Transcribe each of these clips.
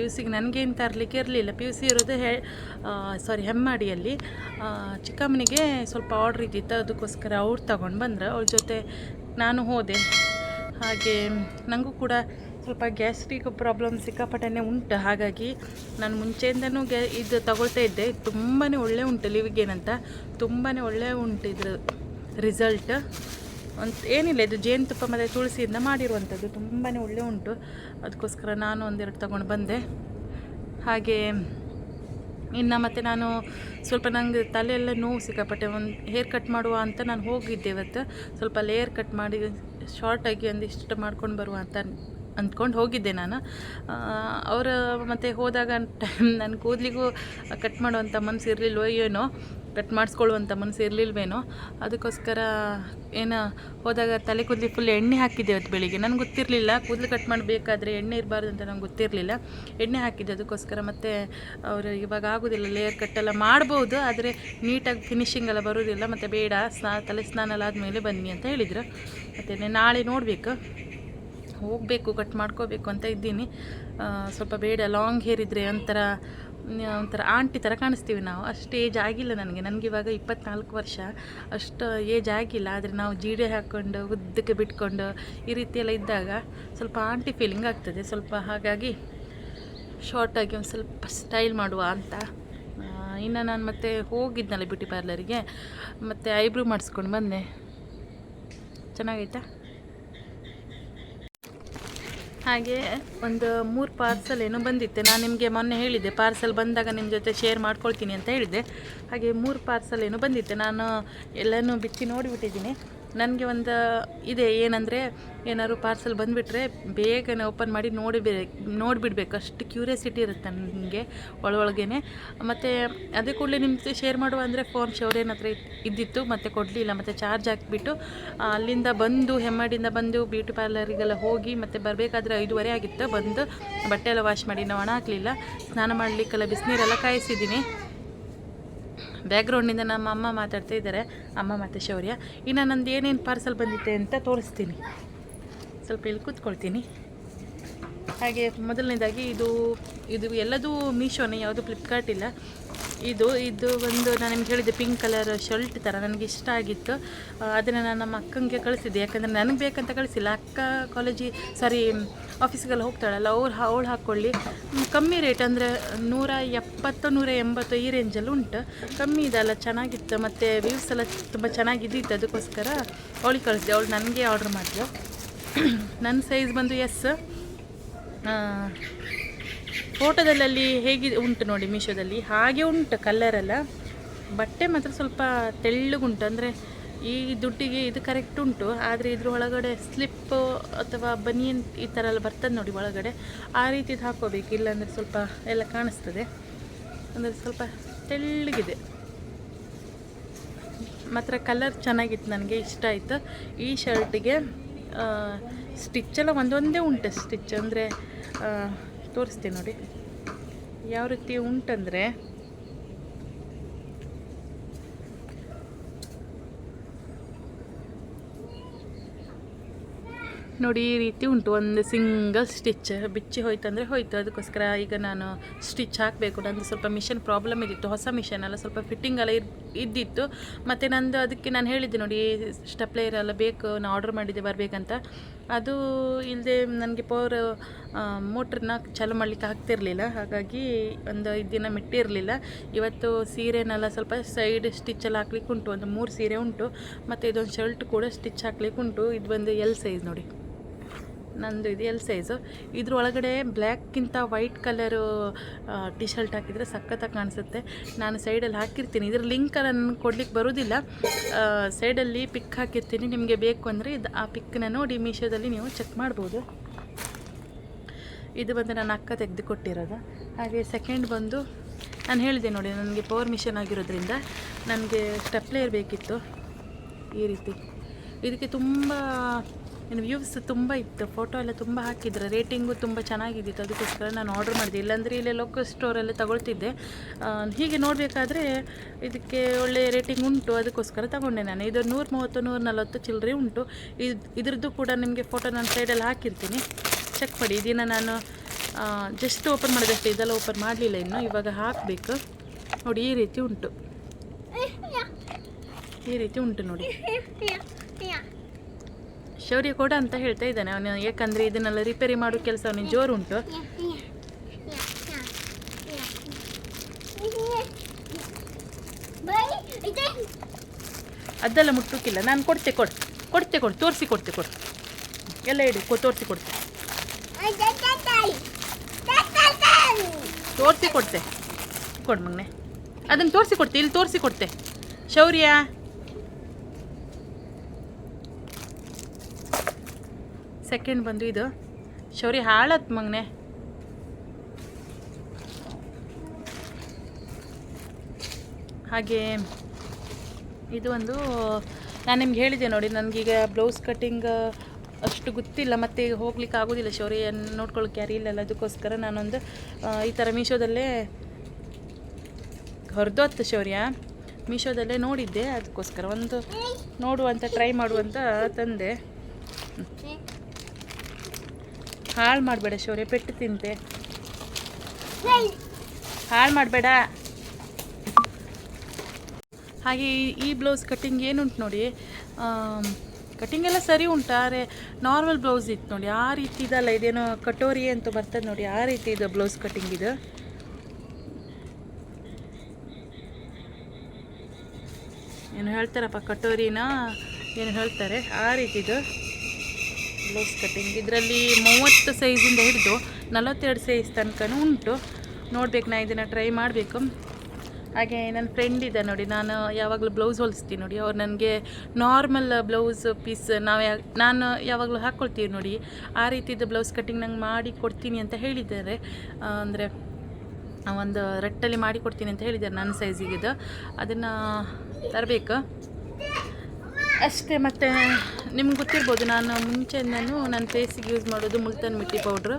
ಯುಸಿಗೆ ನನಗೇನು ತರಲಿಕ್ಕೆ ಇರಲಿಲ್ಲ. ಪಿ ಯು ಸಿ ಇರೋದು ಹೆ ಸಾರಿ ಹೆಮ್ಮಾಡಿಯಲ್ಲಿ. ಚಿಕ್ಕಮ್ಮನಿಗೆ ಸ್ವಲ್ಪ ಆರ್ಡ್ರ್ ಇದ್ದಿತ್ತು. ಅದಕ್ಕೋಸ್ಕರ ಅವ್ರು ತಗೊಂಡು ಬಂದ್ರೆ. ಅವ್ರ ಜೊತೆ ನಾನು ಹೋದೆ. ಹಾಗೆ ನನಗೂ ಕೂಡ ಸ್ವಲ್ಪ ಗ್ಯಾಸ್ಟ್ರಿಕ್ ಪ್ರಾಬ್ಲಮ್ ಸಿಕ್ಕಾಪಟ್ಟೆನೇ ಉಂಟು. ಹಾಗಾಗಿ ನಾನು ಮುಂಚೆಯಿಂದನೂ ಗ್ಯಾ ಇದು ತಗೊಳ್ತಾ ಇದ್ದೆ. ತುಂಬಾ ಒಳ್ಳೆ ಉಂಟು ಲಿವಿಗೇನಂತ ತುಂಬಾ ಒಳ್ಳೆ ಉಂಟು ಇದ್ರ ರಿಸಲ್ಟ್ ಒಂದು ಏನಿಲ್ಲ, ಇದು ಜೇನುತುಪ್ಪ ಮತ್ತು ತುಳಸಿಯಿಂದ ಮಾಡಿರುವಂಥದ್ದು. ತುಂಬಾ ಒಳ್ಳೆ ಉಂಟು. ಅದಕ್ಕೋಸ್ಕರ ನಾನು ಒಂದೆರಡು ತಗೊಂಡು ಬಂದೆ. ಹಾಗೆ, ಇನ್ನು ಮತ್ತು ನಾನು ಸ್ವಲ್ಪ ನಂಗೆ ತಲೆಯೆಲ್ಲ ನೋವು ಸಿಕ್ಕಾಪಟ್ಟೆ. ಒಂದು ಹೇರ್ ಕಟ್ ಮಾಡುವ ಅಂತ ನಾನು ಹೋಗಿದ್ದೆ ಇವತ್ತು. ಸ್ವಲ್ಪ ಲೇಯರ್ ಕಟ್ ಮಾಡಿ ಶಾರ್ಟಾಗಿ ಒಂದಿಷ್ಟು ಮಾಡ್ಕೊಂಡು ಬರುವ ಅಂತ ಅಂದ್ಕೊಂಡು ಹೋಗಿದ್ದೆ ನಾನು. ಅವರ ಮತ್ತು ಹೋದಾಗ ಟೈಮ್ ನನ್ನ ಕೂದಲಿಗೂ ಕಟ್ ಮಾಡುವಂಥ ಮನಸ್ಸು ಇರಲಿಲ್ವೋ ಏನೋ. ಕಟ್ ಮಾಡಿಸ್ಕೊಳ್ಳುವಂಥ ಮನಸ್ಸು ಇರಲಿಲ್ವೇನೋ? ಅದಕ್ಕೋಸ್ಕರ ಏನು ಹೋದಾಗ ತಲೆ ಕೂದಲಿ ಫುಲ್ ಎಣ್ಣೆ ಹಾಕಿದ್ದೆ ಅವತ್ತು ಬೆಳಿಗ್ಗೆ. ನನಗೆ ಗೊತ್ತಿರಲಿಲ್ಲ. ಕೂದಲು ಕಟ್ ಮಾಡಬೇಕಾದ್ರೆ ಎಣ್ಣೆ ಇರಬಾರ್ದು ಅಂತ ನಂಗೆ ಗೊತ್ತಿರಲಿಲ್ಲ. ಎಣ್ಣೆ ಹಾಕಿದ್ದೆ ಅದಕ್ಕೋಸ್ಕರ. ಮತ್ತು ಅವರು ಇವಾಗ ಆಗೋದಿಲ್ಲ. ಲೇಯರ್ ಕಟ್ಟೆಲ್ಲ ಮಾಡ್ಬೋದು, ಆದರೆ ನೀಟಾಗಿ ಫಿನಿಷಿಂಗ್ ಎಲ್ಲ ಬರೋದಿಲ್ಲ ಮತ್ತು ಬೇಡ, ಸ್ನಾ, ತಲೆ ಸ್ನಾನ ಎಲ್ಲ ಆದಮೇಲೆ ಬನ್ನಿ ಅಂತ ಹೇಳಿದರು. ಮತ್ತು ನಾಳೆ ನೋಡಬೇಕು. ಹೋಗಬೇಕು, ಕಟ್ ಮಾಡ್ಕೋಬೇಕು ಅಂತ ಇದ್ದೀನಿ. ಸ್ವಲ್ಪ ಬೇಡ ಲಾಂಗ್ ಹೇರ್ ಒಂಥರ ಒಂಥರ ಆಂಟಿ ಥರ ಕಾಣಿಸ್ತೀವಿ ನಾವು. ಅಷ್ಟು ಏಜ್ ಆಗಿಲ್ಲ ನನಗೆ. ನನಗೆ ಇವಾಗ ಇಪ್ಪತ್ನಾಲ್ಕು ವರ್ಷ. ಅಷ್ಟು ಏಜ್ ಆಗಿಲ್ಲ. ಆದರೆ ನಾವು ಜೀಡೆ ಹಾಕ್ಕೊಂಡು ಉದ್ದಕ್ಕೆ ಬಿಟ್ಕೊಂಡು ಈ ರೀತಿ ಎಲ್ಲ ಇದ್ದಾಗ ಸ್ವಲ್ಪ ಆಂಟಿ ಫೀಲಿಂಗ್ ಆಗ್ತದೆ. ಸ್ವಲ್ಪ ಹಾಗಾಗಿ ಶಾರ್ಟಾಗಿ ಒಂದು ಸ್ವಲ್ಪ ಸ್ಟೈಲ್ ಮಾಡುವ ಅಂತ. ಇನ್ನು ನಾನು ಮತ್ತೆ ಹೋಗಿದ್ನಲ್ಲ ಬ್ಯೂಟಿ ಪಾರ್ಲರಿಗೆ ಮತ್ತು ಐಬ್ರೂ ಮಾಡಿಸ್ಕೊಂಡು ಬಂದೆ. ಚೆನ್ನಾಗೈತಾ? ಹಾಗೆ ಒಂದು ಮೂರು ಪಾರ್ಸಲ್ ಏನೋ ಬಂದಿತ್ತು. ನಾನು ನಿಮಗೆ ಮೊನ್ನೆ ಹೇಳಿದ್ದೆ ಪಾರ್ಸಲ್ ಬಂದಾಗ ನಿಮ್ಮ ಜೊತೆ ಶೇರ್ ಮಾಡ್ಕೊಳ್ತೀನಿ ಅಂತ ಹೇಳಿದ್ದೆ. ಹಾಗೆ ಮೂರು ಪಾರ್ಸಲ್ ಏನೋ ಬಂದಿತ್ತು. ನಾನು ಎಲ್ಲನೂ ಬಿಚ್ಚಿ ನೋಡಿಬಿಟ್ಟಿದ್ದೀನಿ. ನನಗೆ ಒಂದು ಇದೆ ಏನಂದರೆ, ಏನಾದ್ರು ಪಾರ್ಸೆಲ್ ಬಂದುಬಿಟ್ರೆ ಬೇಗನೆ ಓಪನ್ ಮಾಡಿ ನೋಡಿಬೇ, ನೋಡಿಬಿಡ್ಬೇಕು. ಅಷ್ಟು ಕ್ಯೂರಿಯಾಸಿಟಿ ಇರುತ್ತೆ ನನಗೆ ಒಳೊಳಗೇನೆ ಮತ್ತು ಅದೇ ಕೂಡಲೇ ನಿಮ್ಮ ಶೇರ್ ಮಾಡುವ ಅಂದರೆ ಫೋನ್ ಶೌರ್ಯನ ಹತ್ರ ಇದ್ದಿತ್ತು, ಮತ್ತು ಕೊಡಲಿಲ್ಲ, ಮತ್ತು ಚಾರ್ಜ್ ಹಾಕಿಬಿಟ್ಟು ಅಲ್ಲಿಂದ ಬಂದು, ಹೆಮ್ಮಾಡಿಂದ ಬಂದು ಬ್ಯೂಟಿ ಪಾರ್ಲರಿಗೆಲ್ಲ ಹೋಗಿ, ಮತ್ತು ಬರಬೇಕಾದ್ರೆ ಐದುವರೆ ಆಗಿತ್ತು. ಬಂದು ಬಟ್ಟೆ ಎಲ್ಲ ವಾಶ್ ಮಾಡಿ, ನಾವು ಒಣ ಹಾಕಲಿಲ್ಲ. ಸ್ನಾನ ಮಾಡಲಿಕ್ಕೆಲ್ಲ ಬಿಸಿನೀರೆಲ್ಲ ಕಾಯಿಸಿದ್ದೀನಿ. ಬ್ಯಾಕ್ಗ್ರೌಂಡಿಂದ ನಮ್ಮ ಅಮ್ಮ ಮಾತಾಡ್ತಾ ಇದ್ದಾರೆ. ಅಮ್ಮ ಮತ್ತು ಶೌರ್ಯ. ಇನ್ನು ನಂದು ಏನೇನು ಪಾರ್ಸಲ್ ಬಂದಿತ್ತೆ ಅಂತ ತೋರಿಸ್ತೀನಿ. ಸ್ವಲ್ಪ ಇಲ್ಲಿ ಕೂತ್ಕೊಳ್ತೀನಿ. ಹಾಗೆ ಮೊದಲನೇದಾಗಿ ಇದು ಇದು ಎಲ್ಲದೂ ಮೀಶೋನೇ ಯಾವುದು ಫ್ಲಿಪ್ಕಾರ್ಟ್ ಇಲ್ಲ. ಇದು ಇದು ಒಂದು ನಾನು ನಿಮ್ಗೆ ಹೇಳಿದ್ದೆ ಪಿಂಕ್ ಕಲರ್ ಶರ್ಟ್ ಥರ ನನಗೆ ಇಷ್ಟ ಆಗಿತ್ತು. ಅದನ್ನು ನಾನು ನಮ್ಮ ಅಕ್ಕಂಗೆ ಕಳಿಸಿದ್ದೆ. ಯಾಕಂದರೆ ನನಗೆ ಬೇಕಂತ ಕಳಿಸಿಲ್ಲ. ಅಕ್ಕ ಕಾಲೇಜಿ ಸಾರಿ ಆಫೀಸ್ಗೆಲ್ಲ ಹೋಗ್ತಾಳಲ್ಲ, ಅವ್ರು ಅವಳು ಹಾಕ್ಕೊಳ್ಳಿ ಕಮ್ಮಿ ರೇಟ್ ಅಂದರೆ ನೂರ ಎಪ್ಪತ್ತು, ನೂರ ಎಂಬತ್ತು ಈ ರೇಂಜಲ್ಲಿ ಉಂಟು. ಕಮ್ಮಿ ಇದಲ್ಲ ಚೆನ್ನಾಗಿತ್ತು. ಮತ್ತು ವ್ಯೂಸ್ ಎಲ್ಲ ತುಂಬ ಚೆನ್ನಾಗಿದ್ದಿತ್ತು. ಅದಕ್ಕೋಸ್ಕರ ಅವಳಿಗೆ ಕಳಿಸಿದೆ ಅವಳು ನನಗೆ ಆರ್ಡ್ರ್ ಮಾಡಿದ್ಲು ನನ್ನ ಸೈಜ್ ಬಂದು ಎಸ್ ಫೋಟೋದಲ್ಲಿ ಹೇಗೆ ಉಂಟು ನೋಡಿ ಮೀಶೋದಲ್ಲಿ? ಹಾಗೆ ಉಂಟು ಕಲ್ಲರೆಲ್ಲ ಬಟ್ಟೆ ಮಾತ್ರ ಸ್ವಲ್ಪ ತೆಳ್ಳಗುಂಟು, ಅಂದರೆ ಈ ದುಡ್ಡಿಗೆ ಇದು ಕರೆಕ್ಟ್ ಉಂಟು. ಆದರೆ ಇದ್ರ ಒಳಗಡೆ ಸ್ಲಿಪ್ಪು ಅಥವಾ ಬನಿಯನ್ ಈ ಥರ ಎಲ್ಲ ಬರ್ತದೆ ನೋಡಿ ಒಳಗಡೆ. ಆ ರೀತಿದು ಹಾಕೋಬೇಕು ಇಲ್ಲಾಂದರೆ ಸ್ವಲ್ಪ ಎಲ್ಲ ಕಾಣಿಸ್ತದೆ. ಅಂದರೆ ಸ್ವಲ್ಪ ತೆಳ್ಳಗಿದೆ. ಮಾತ್ರ ಕಲರ್ ಚೆನ್ನಾಗಿತ್ತು ನನಗೆ, ಇಷ್ಟ ಆಯಿತು. ಈ ಶರ್ಟಿಗೆ ಸ್ಟಿಚ್ಚೆಲ್ಲ ಒಂದೊಂದೇ ಉಂಟು ಸ್ಟಿಚ್ ಅಂದರೆ ತೋರಿಸ್ತೀನಿ ನೋಡಿ. ಯಾವ ರೀತಿ ಉಂಟಂದರೆ ನೋಡಿ ಈ ರೀತಿ ಉಂಟು. ಒಂದು ಸಿಂಗಲ್ ಸ್ಟಿಚ್ ಬಿಚ್ಚಿ ಹೋಯ್ತು ಅಂದರೆ ಹೋಯ್ತು. ಅದಕ್ಕೋಸ್ಕರ ಈಗ ನಾನು ಸ್ಟಿಚ್ ಹಾಕಬೇಕು. ನಂದು ಸ್ವಲ್ಪ ಮಿಷನ್ ಪ್ರಾಬ್ಲಮ್ ಇದ್ದಿತ್ತು. ಹೊಸ ಮಿಷನ್ ಎಲ್ಲ ಸ್ವಲ್ಪ ಫಿಟ್ಟಿಂಗ್ ಎಲ್ಲ ಇದ್ದಿತ್ತು. ಮತ್ತು ನಂದು ಅದಕ್ಕೆ ನಾನು ಹೇಳಿದ್ದೆ ನೋಡಿ ಸ್ಟೆಪ್ಲೇಯರ್ ಎಲ್ಲ ಬೇಕು, ನಾನು ಆರ್ಡರ್ ಮಾಡಿದ್ದೆ, ಬರಬೇಕಂತ. ಅದು ಇಲ್ಲದೆ ನನಗೆ ಪವರ್ ಮೋಟ್ರನ್ನ ಚಾಲು ಮಾಡಲಿಕ್ಕೆ ಆಗ್ತಿರಲಿಲ್ಲ. ಹಾಗಾಗಿ ಒಂದು ಐದು ದಿನ ಮೆಟ್ಟಿರಲಿಲ್ಲ. ಇವತ್ತು ಸೀರೆನೆಲ್ಲ ಸ್ವಲ್ಪ ಸೈಡ್ ಸ್ಟಿಚೆಲ್ಲ ಹಾಕ್ಲಿಕ್ಕೆ ಉಂಟು ಒಂದು ಮೂರು ಸೀರೆ ಉಂಟು. ಮತ್ತು ಇದೊಂದು ಶರ್ಟ್ ಕೂಡ ಸ್ಟಿಚ್ ಹಾಕ್ಲಿಕ್ಕೆ ಉಂಟು ಇದು ಬಂದು ಎಲ್ ಸೈಜ್ ನೋಡಿ. ನಂದು ಇದು ಎಲ್ ಸೈಜು. ಇದ್ರ ಒಳಗಡೆ ಬ್ಲ್ಯಾಕ್ಕಿಂತ ವೈಟ್ ಕಲರು ಟಿ ಶರ್ಟ್ ಹಾಕಿದರೆ ಸಖತ್ತಾಗಿ ಕಾಣಿಸುತ್ತೆ. ನಾನು ಸೈಡಲ್ಲಿ ಹಾಕಿರ್ತೀನಿ. ಇದ್ರ ಲಿಂಕನ್ನು ನಾನು ಕೊಡ್ಲಿಕ್ಕೆ ಬರೋದಿಲ್ಲ. ಸೈಡಲ್ಲಿ ಪಿಕ್ ಹಾಕಿರ್ತೀನಿ. ನಿಮಗೆ ಬೇಕು ಅಂದರೆ ಇದು ಆ ಪಿಕ್ನ ನೋಡಿ ಮೀಶೋದಲ್ಲಿ ನೀವು ಚೆಕ್ ಮಾಡ್ಬೋದು. ಇದು ಬಂದು ನನ್ನ ಅಕ್ಕ ತೆಗೆದು ಕೊಟ್ಟಿರೋದು ಹಾಗೆ ಸೆಕೆಂಡ್ ಬಂದು ನಾನು ಹೇಳಿದೆ ನೋಡಿ, ನನಗೆ ಪವರ್ ಮಿಷನ್ ಆಗಿರೋದ್ರಿಂದ ನನಗೆ ಸ್ಟೆಪ್ಲೇರ್ ಬೇಕಿತ್ತು ಈ ರೀತಿ. ಇದಕ್ಕೆ ತುಂಬ ಏನು ವ್ಯೂವ್ಸ್ ತುಂಬ ಇತ್ತು. ಫೋಟೋ ಎಲ್ಲ ತುಂಬ ಹಾಕಿದ್ರು. ರೇಟಿಂಗು ತುಂಬ ಚೆನ್ನಾಗಿದ್ದಿತ್ತು. ಅದಕ್ಕೋಸ್ಕರ ನಾನು ಆರ್ಡರ್ ಮಾಡಿದೆ. ಇಲ್ಲಾಂದರೆ ಇಲ್ಲೇ ಲೋಕಲ್ ಸ್ಟೋರಲ್ಲೇ ತಗೊಳ್ತಿದ್ದೆ. ಹೀಗೆ ನೋಡಬೇಕಾದ್ರೆ ಇದಕ್ಕೆ ಒಳ್ಳೆಯ ರೇಟಿಂಗ್ ಉಂಟು. ಅದಕ್ಕೋಸ್ಕರ ತಗೊಂಡೆ ನಾನು. ಇದು ನೂರ ಮೂವತ್ತು ನೂರ ನಲ್ವತ್ತು ಚಿಲ್ಲರೆ ಉಂಟು. ಇದು ಇದ್ರದ್ದು ಕೂಡ ನಿಮಗೆ ಫೋಟೋ ನಾನು ಸೈಡಲ್ಲಿ ಹಾಕಿರ್ತೀನಿ. ಚೆಕ್ ಮಾಡಿ. ಇದನ್ನು ನಾನು ಜಸ್ಟ್ ಓಪನ್ ಮಾಡಿದಷ್ಟೇ. ಇದೆಲ್ಲ ಓಪನ್ ಮಾಡಲಿಲ್ಲ ಇನ್ನು. ಇವಾಗ ಹಾಕಬೇಕು. ನೋಡಿ ಈ ರೀತಿ ಉಂಟು. ಈ ರೀತಿ ಉಂಟು ನೋಡಿ. ಶೌರ್ಯ ಕೊಡ ಅಂತ ಹೇಳ್ತಾ ಇದ್ದಾನೆ. ಅವನು ಯಾಕಂದರೆ ಇದನ್ನೆಲ್ಲ ರಿಪೇರಿ ಮಾಡೋ ಕೆಲಸ ಅವನಿಗೆ ಜೋರು ಉಂಟು. ಅದೆಲ್ಲ ಮುಟ್ಟುಕಿಲ್ಲ. ನಾನು ಕೊಡ್ತೆ ಕೊಡು. ಕೊಡ್ತೆ ಕೊಡು. ತೋರಿಸಿ ಕೊಡ್ತೆ ಕೊಡು. ಎಲ್ಲ ಇಡಿ ಕೊ ತೋರಿಸಿ ಕೊಡ್ತೆ. ತೋರಿಸಿ ಕೊಡ್ತೆ. ಕೊಡು ಅದನ್ನು ತೋರಿಸಿ ಕೊಡ್ತೆ. ಇಲ್ಲಿ ತೋರಿಸಿ ಕೊಡ್ತೆ. ಶೌರ್ಯ. ಸೆಕೆಂಡ್ ಬಂದು ಇದು. ಶೌರಿ ಹಾಳತ್ ಮಗನೆ. ಹಾಗೆ ಇದು ಒಂದು, ನಾನು ನಿಮ್ಗೆ ಹೇಳಿದೆ ನೋಡಿ, ನನಗೀಗ ಬ್ಲೌಸ್ ಕಟ್ಟಿಂಗ್ ಅಷ್ಟು ಗೊತ್ತಿಲ್ಲ, ಮತ್ತು ಹೋಗ್ಲಿಕ್ಕೆ ಆಗೋದಿಲ್ಲ ಶೌರಿ ನೋಡ್ಕೊಳ್ಳೋಕೆ ಯಾರು ಇಲ್ಲಲ್ಲ, ಅದಕ್ಕೋಸ್ಕರ ನಾನೊಂದು ಈ ಥರ ಮೀಶೋದಲ್ಲೇ ಹೊರದೋತ್ತು ಶೌರ್ಯ. ಮೀಶೋದಲ್ಲೇ ನೋಡಿದ್ದೆ, ಅದಕ್ಕೋಸ್ಕರ ಒಂದು ನೋಡುವಂತ ಟ್ರೈ ಮಾಡುವಂತ ತಂದೆ. ಹಾಳು ಮಾಡಬೇಡ ಶೌರ್ಯ ಪೆಟ್ಟು ತಿಂತೆ. ಹಾಳು ಮಾಡಬೇಡ. ಹಾಗೆ ಈ- ಬ್ಲೌಸ್ ಕಟ್ಟಿಂಗ್ ಏನುಂಟು ನೋಡಿ ಕಟ್ಟಿಂಗ್ ಎಲ್ಲ ಸರಿ ಉಂಟು ಆದರೆ ನಾರ್ಮಲ್ ಬ್ಲೌಸ್ ಇತ್ತು ನೋಡಿ ಆ ರೀತಿ ಇದಲ್ಲ ಇದೇನೋ ಕಟೋರಿ ಅಂತ ಬರ್ತದೆ ನೋಡಿ ಆ ರೀತಿ ಇದು ಬ್ಲೌಸ್ ಕಟ್ಟಿಂಗ್ ಇದು. ಏನು ಹೇಳ್ತಾರಪ್ಪ ಕಟೋರಿನ? ಏನು ಹೇಳ್ತಾರೆ? ಆ ರೀತಿದು ಬ್ಲೌಸ್ ಕಟ್ಟಿಂಗ್ ಇದರಲ್ಲಿ ಮೂವತ್ತು ಸೈಜಿಂದ ಹಿಡಿದು ನಲವತ್ತೆರಡು ಸೈಜ್ ತನಕ ಉಂಟು. ನೋಡ್ಬೇಕು ನಾ ಇದನ್ನು ಟ್ರೈ ಮಾಡಬೇಕು. ಹಾಗೆ ನನ್ನ ಫ್ರೆಂಡ್ ಇದೆ ನೋಡಿ, ನಾನು ಯಾವಾಗಲೂ ಬ್ಲೌಸ್ ಹೊಲಿಸ್ತೀನಿ ನೋಡಿ. ಅವ್ರು ನನಗೆ ನಾರ್ಮಲ್ ಬ್ಲೌಸ್ ಪೀಸ್ ನಾವು ನಾನು ಯಾವಾಗಲೂ ಹಾಕ್ಕೊಳ್ತೀವಿ ನೋಡಿ. ಆ ರೀತಿದು ಬ್ಲೌಸ್ ಕಟ್ಟಿಂಗ್ ನಂಗೆ ಮಾಡಿ ಕೊಡ್ತೀನಿ ಅಂತ ಹೇಳಿದ್ದಾರೆ. ಅಂದರೆ ಒಂದು ರಟ್ಟಲ್ಲಿ ಮಾಡಿ ಕೊಡ್ತೀನಿ ಅಂತ ಹೇಳಿದ್ದಾರೆ ನನ್ನ ಸೈಜಿಗಿದು ಅದನ್ನು ತರಬೇಕು. ಅಷ್ಟೇ, ಮತ್ತು ನಿಮ್ಗೆ ಗೊತ್ತಿರ್ಬೋದು, ನಾನು ಮುಂಚೆಯಿಂದನೂ ನನ್ನ ಫೇಸಿಗೆ ಯೂಸ್ ಮಾಡೋದು ಮುಲ್ತಾನ್ ಮಿಟ್ಟಿ ಪೌಡ್ರು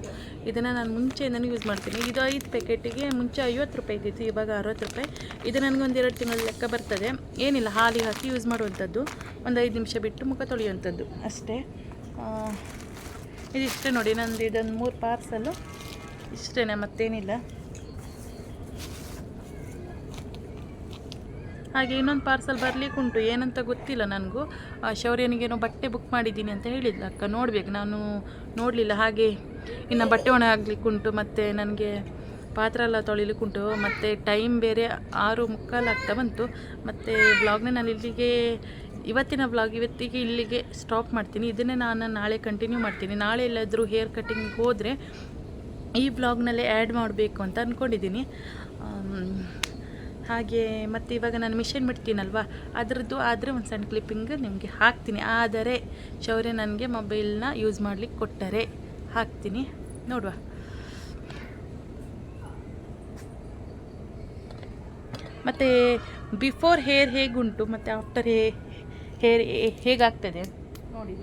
ಇದನ್ನು ನಾನು ಮುಂಚೆಯಿಂದನೂ ಯೂಸ್ ಮಾಡ್ತೀನಿ. ಇದು ಐದು ಪ್ಯಾಕೆಟಿಗೆ ಮುಂಚೆ ಐವತ್ತು ರೂಪಾಯಿ ಇದ್ದಿತ್ತು, ಇವಾಗ ಅರವತ್ತು ರೂಪಾಯಿ. ಇದು ನನಗೊಂದು ಎರಡು ತಿಂಗಳ ಲೆಕ್ಕ ಬರ್ತದೆ. ಏನಿಲ್ಲ ಹಾಲಿಗೆ ಹಾಕಿ ಯೂಸ್ ಮಾಡುವಂಥದ್ದು. ಒಂದು ಐದು ನಿಮಿಷ ಬಿಟ್ಟು ಮುಖ ತೊಳೆಯುವಂಥದ್ದು. ಅಷ್ಟೇ. ಇದಿಷ್ಟೇ ನೋಡಿ, ನಂದು ಇದೊಂದು ಮೂರು ಪಾರ್ಸಲು ಇಷ್ಟೇ ಮತ್ತೇನಿಲ್ಲ. ಹಾಗೆ ಇನ್ನೊಂದು ಪಾರ್ಸಲ್ ಬರಲಿಕ್ಕೆ ಉಂಟು. ಏನಂತ ಗೊತ್ತಿಲ್ಲ ನನಗೂ. ಶೌರ್ಯನಿಗೇನೋ ಬಟ್ಟೆ ಬುಕ್ ಮಾಡಿದ್ದೀನಿ ಅಂತ ಹೇಳಿದ್ಲು. ಅಕ್ಕ, ನೋಡಬೇಕು. ನಾನು ನೋಡಲಿಲ್ಲ. ಹಾಗೆ ಇನ್ನು ಬಟ್ಟೆ ಒಣ ಆಗಲಿಕ್ಕೆ ಉಂಟು. ಮತ್ತು ನನಗೆ ಪಾತ್ರ ಎಲ್ಲ ತೊಳಿಲಿಕ್ಕುಂಟು ಮತ್ತು ಟೈಮ್ ಬೇರೆ ಆರು ಮುಕ್ಕಾಲಾಗ್ತಾ ಬಂತು. ಮತ್ತು ಬ್ಲಾಗ್ನ ನಾನು ಇಲ್ಲಿಗೆ, ಇವತ್ತಿನ ಬ್ಲಾಗ್ ಇವತ್ತಿಗೆ ಇಲ್ಲಿಗೆ ಸ್ಟಾಪ್ ಮಾಡ್ತೀನಿ. ಇದನ್ನೇ ನಾನು ನಾಳೆ ಕಂಟಿನ್ಯೂ ಮಾಡ್ತೀನಿ. ನಾಳೆ ಎಲ್ಲಾದರೂ ಹೇರ್ ಕಟಿಂಗ್ ಹೋದರೆ ಈ ಬ್ಲಾಗ್ನಲ್ಲೇ ಆ್ಯಡ್ ಮಾಡಬೇಕು ಅಂತ ಅಂದ್ಕೊಂಡಿದ್ದೀನಿ ಹಾಗೆ ಮತ್ತು ಇವಾಗ ನಾನು ಮಿಷನ್ ಬಿಡ್ತೀನಲ್ವ? ಅದರದ್ದು ಆದರೆ ಒಂದು ಸಣ್ಣ ಕ್ಲಿಪ್ಪಿಂಗ್ ನಿಮಗೆ ಹಾಕ್ತೀನಿ. ಆದರೆ ಶೌರ್ಯ ನನಗೆ ಮೊಬೈಲ್ನ ಯೂಸ್ ಮಾಡಲಿಕ್ಕೆ ಕೊಟ್ಟರೆ ಹಾಕ್ತೀನಿ. ನೋಡುವ. ಮತ್ತು ಬಿಫೋರ್ ಹೇರ್ ಹೇಗುಂಟು? ಮತ್ತು ಆಫ್ಟರ್ ಹೇ ಹೇರ್ ಹೇಗಾಗ್ತದೆ? ನೋಡಿ.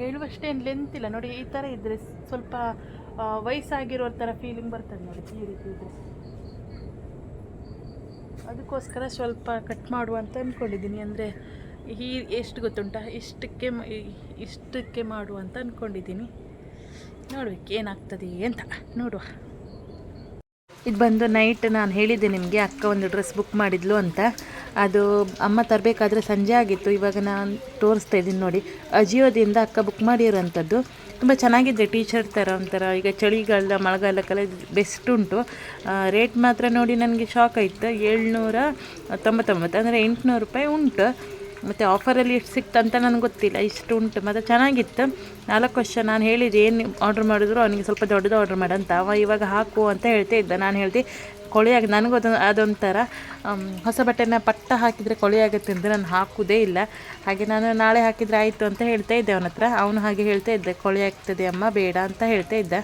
ಹೇಳುವಷ್ಟೇನು ಲೆಂತ್ ಇಲ್ಲ. ನೋಡಿ, ಈ ಥರ ಇದ್ದರೆ ಸ್ವಲ್ಪ ವಯಸ್ಸಾಗಿರೋ ಥರ ಫೀಲಿಂಗ್ ಬರ್ತದೆ ನೋಡಿ, ಈ ರೀತಿ ಇದ್ದರೆ ಅದಕ್ಕೋಸ್ಕರ ಸ್ವಲ್ಪ ಕಟ್ ಮಾಡುವ ಅಂತ ಅಂದ್ಕೊಂಡಿದ್ದೀನಿ ಅಂದರೆ, ಈ, ಎಷ್ಟು ಗೊತ್ತುಂಟ? ಇಷ್ಟಕ್ಕೆ ಇಷ್ಟಕ್ಕೆ ಮಾಡುವ ಅಂತ ಅಂದ್ಕೊಂಡಿದ್ದೀನಿ ನೋಡ್ಬೇಕು ಏನಾಗ್ತದೆ ಅಂತ. ನೋಡುವ. ಇದು ಬಂದು ನೈಟ್ ನಾನು ಹೇಳಿದ್ದೆ ನಿಮಗೆ, ಅಕ್ಕ ಒಂದು ಡ್ರೆಸ್ ಬುಕ್ ಮಾಡಿದ್ಲು ಅಂತ. ಅದು ಅಮ್ಮ ತರಬೇಕಾದ್ರೆ ಸಂಜೆ ಆಗಿತ್ತು, ಇವಾಗ ನಾನು ತೋರಿಸ್ತಾ ಇದ್ದೀನಿ ನೋಡಿ. ಅಜಿಯೋದಿಂದ ಅಕ್ಕ ಬುಕ್ ಮಾಡಿರೋಂಥದ್ದು. ತುಂಬ ಚೆನ್ನಾಗಿದೆ ಟೀ ಶರ್ಟ್ ಥರ ಒಂಥರ ಈಗ ಚಳಿಗಾಲ ಮಳೆಗಾಲಕ್ಕೆಲ್ಲ ಬೆಸ್ಟ್ ಉಂಟು. ರೇಟ್ ಮಾತ್ರ ನೋಡಿ ನನಗೆ ಶಾಕ್ ಆಯಿತು. ಏಳ್ನೂರ ತೊಂಬತ್ತೊಂಬತ್ತು, ಅಂದರೆ ಎಂಟುನೂರು ರೂಪಾಯಿ ಉಂಟು. ಮತ್ತು ಆಫರಲ್ಲಿ ಎಷ್ಟು ಸಿಕ್ತು ಅಂತ ನನಗೆ ಗೊತ್ತಿಲ್ಲ. ಇಷ್ಟು ಉಂಟು. ಮತ್ತು ಚೆನ್ನಾಗಿತ್ತು. ನಾಲ್ಕು ವರ್ಷ ನಾನು ಹೇಳಿದೆ, ಏನು ಆರ್ಡ್ರ್ ಮಾಡಿದ್ರು, ಅವನಿಗೆ ಸ್ವಲ್ಪ ದೊಡ್ಡದು ಆರ್ಡ್ರ್ ಮಾಡಂತ ಅವ ಇವಾಗ ಹಾಕು ಅಂತ ಹೇಳ್ತಾ ಇದ್ದ. ನಾನು ಹೇಳ್ದೆ ಕೊಳೆ ಆಗ ನನಗೂ ಅದೊಂದು ಅದೊಂಥರ ಹೊಸ ಬಟ್ಟೆನ ಪಟ್ಟ ಹಾಕಿದರೆ ಕೊಳೆ ಆಗುತ್ತೆ ಅಂತ ನಾನು ಹಾಕುವುದೇ ಇಲ್ಲ. ಹಾಗೆ ನಾನು ನಾಳೆ ಹಾಕಿದರೆ ಆಯಿತು ಅಂತ ಹೇಳ್ತಾ ಇದ್ದೆ ಅವನ ಹತ್ರ ಅವನು ಹಾಗೆ ಹೇಳ್ತಾ ಇದ್ದೆ, ಕೊಳೆ ಆಗ್ತದೆ ಅಮ್ಮ, ಬೇಡ ಅಂತ ಹೇಳ್ತಾ ಇದ್ದ.